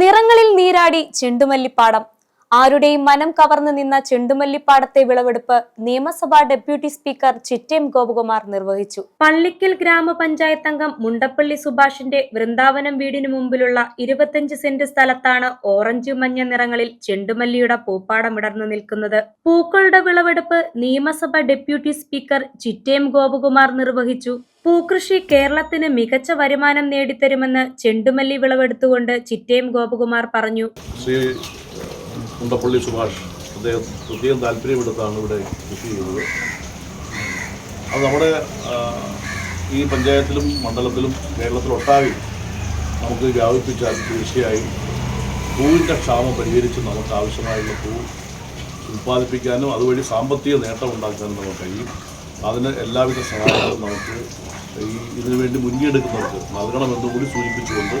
നിറങ്ങളിൽ നീരാടി ചെണ്ടുമല്ലിപ്പാടം. ആരുടെയും മനം കവർന്നു നിന്ന ചെണ്ടുമല്ലിപ്പാടത്തെ വിളവെടുപ്പ് നിയമസഭാ ഡെപ്യൂട്ടി സ്പീക്കർ ചിറ്റേം ഗോപകുമാർ നിർവഹിച്ചു. പള്ളിക്കൽ ഗ്രാമപഞ്ചായത്ത് അംഗം മുണ്ടപ്പള്ളി സുഭാഷിന്റെ വൃന്ദാവനം വീടിനു മുമ്പിലുള്ള ഇരുപത്തിയഞ്ച് സെന്റ് സ്ഥലത്താണ് ഓറഞ്ച് മഞ്ഞ നിറങ്ങളിൽ ചെണ്ടുമല്ലിയുടെ പൂപ്പാടം ഇടർന്നു നിൽക്കുന്നത്. പൂക്കളുടെ വിളവെടുപ്പ് നിയമസഭ ഡെപ്യൂട്ടി സ്പീക്കർ ചിറ്റേം ഗോപകുമാർ നിർവഹിച്ചു. പൂക്കൃഷി കേരളത്തിന് മികച്ച വരുമാനം നേടിത്തരുമെന്ന് ചെണ്ടുമല്ലി വിളവെടുത്തുകൊണ്ട് ചിറ്റേം ഗോപകുമാർ പറഞ്ഞു. ശ്രീ മുണ്ടപ്പള്ളി സുഭാഷ് അദ്ദേഹം പ്രത്യേകം താല്പര്യമെടുത്താണ് ഇവിടെ കൃഷി ചെയ്യുന്നത്. അത് നമ്മുടെ ഈ പഞ്ചായത്തിലും മണ്ഡലത്തിലും കേരളത്തിലൊട്ടാകെ നമുക്ക് വ്യാപിപ്പിച്ചാൽ തീർച്ചയായും പൂവിന്റെ ക്ഷാമം പരിഹരിച്ച് നമുക്ക് ആവശ്യമായുള്ള പൂ ഉൽപ്പാദിപ്പിക്കാനും അതുവഴി സാമ്പത്തിക നേട്ടം ഉണ്ടാക്കാനും നമുക്ക് കഴിയും. അതിന് എല്ലാവിധ സഹായങ്ങളും നമുക്ക് ഈ ഇതിനുവേണ്ടി വേണ്ടി മുൻകൈയെടുക്കുന്നവർക്ക് നൽകണമെന്നും കൂടി സൂചിപ്പിച്ചുകൊണ്ട്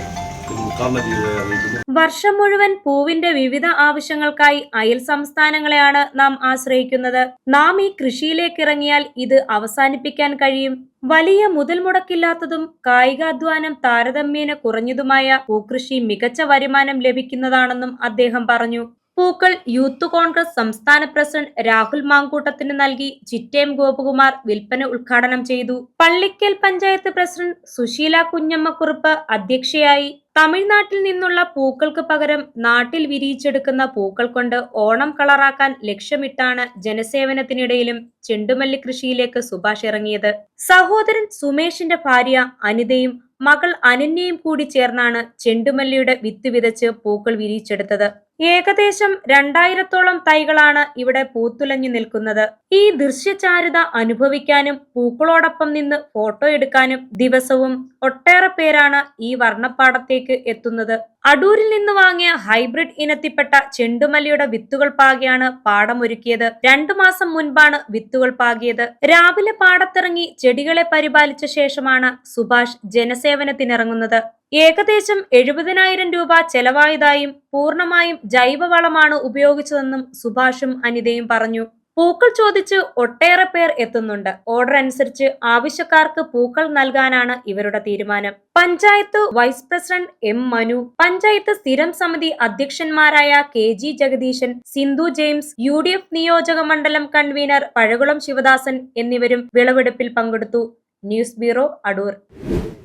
വർഷം മുഴുവൻ പൂവിന്റെ വിവിധ ആവശ്യങ്ങൾക്കായി അയൽ സംസ്ഥാനങ്ങളെയാണ് നാം ആശ്രയിക്കുന്നത്. നാം ഈ കൃഷിയിലേക്ക് ഇറങ്ങിയാൽ ഇത് അവസാനിപ്പിക്കാൻ കഴിയും. വലിയ മുതൽ മുടക്കില്ലാത്തതും കായികാധ്വാനം താരതമ്യേന കുറഞ്ഞതുമായ പൂക്കൃഷി മികച്ച വരുമാനം ലഭിക്കുന്നതാണെന്നും അദ്ദേഹം പറഞ്ഞു. പൂക്കൾ യൂത്ത് കോൺഗ്രസ് സംസ്ഥാന പ്രസിഡന്റ് രാഹുൽ മാങ്കൂട്ടത്തിന് നൽകി ചിറ്റേം ഗോപകുമാർ വിൽപ്പന ഉദ്ഘാടനം ചെയ്തു. പള്ളിക്കൽ പഞ്ചായത്ത് പ്രസിഡന്റ് സുശീല കുഞ്ഞമ്മക്കുറുപ്പ് അധ്യക്ഷയായി തമിഴ്നാട്ടിൽ നിന്നുള്ള പൂക്കൾക്ക് പകരം നാട്ടിൽ വിരിയിച്ചെടുക്കുന്ന പൂക്കൾ കൊണ്ട് ഓണം കളറാക്കാൻ ലക്ഷ്യമിട്ടാണ് ജനസേവനത്തിനിടയിലും ചെണ്ടുമല്ലി കൃഷിയിലേക്ക് സുഭാഷ് ഇറങ്ങിയത്. സഹോദരൻ സുമേഷിന്റെ ഭാര്യ അനിതയും മകൾ അനന്യയും കൂടി ചേർന്നാണ് ചെണ്ടുമല്ലിയുടെ വിത്ത് വിതച്ച് പൂക്കൾ വിരിയിച്ചെടുത്തത്. ഏകദേശം രണ്ടായിരത്തോളം തൈകളാണ് ഇവിടെ പൂത്തുലഞ്ഞു നിൽക്കുന്നത്. ഈ ദൃശ്യചാരുത അനുഭവിക്കാനും പൂക്കളോടൊപ്പം നിന്ന് ഫോട്ടോ എടുക്കാനും ദിവസവും ഒട്ടേറെ പേരാണ് ഈ വർണപ്പാടത്തേക്ക് എത്തുന്നത്. അടൂരിൽ നിന്ന് വാങ്ങിയ ഹൈബ്രിഡ് ഇനത്തിൽപ്പെട്ട ചെണ്ടുമല്ലിയുടെ വിത്തുകൾ പാകിയാണ് പാടമൊരുക്കിയത്. രണ്ടു മാസം മുൻപാണ് വിത്തുകൾ പാകിയത്. രാവിലെ പാടത്തിറങ്ങി ചെടികളെ പരിപാലിച്ച ശേഷമാണ് സുഭാഷ് ജനസേവനത്തിനിറങ്ങുന്നത്. ഏകദേശം എഴുപതിനായിരം രൂപ ചെലവായതായും പൂർണമായും ജൈവവളമാണ് ഉപയോഗിച്ചതെന്നും സുഭാഷും അനിതയും പറഞ്ഞു. പൂക്കൾ ചോദിച്ച് ഒട്ടേറെ പേർ എത്തുന്നുണ്ട്. ഓർഡർ അനുസരിച്ച് ആവശ്യക്കാർക്ക് പൂക്കൾ നൽകാനാണ് ഇവരുടെ തീരുമാനം. Panchayat vice president M Manu panchayat സ്ഥിരം സമിതി അധ്യക്ഷന്മാരായ K G Jagadeeshan Sindhu James U D F നിയോജക മണ്ഡലം കൺവീനർ പഴകുളം ശിവദാസൻ എന്നിവരും വിളവെടുപ്പിൽ പങ്കെടുത്തു. News bureau Adoor.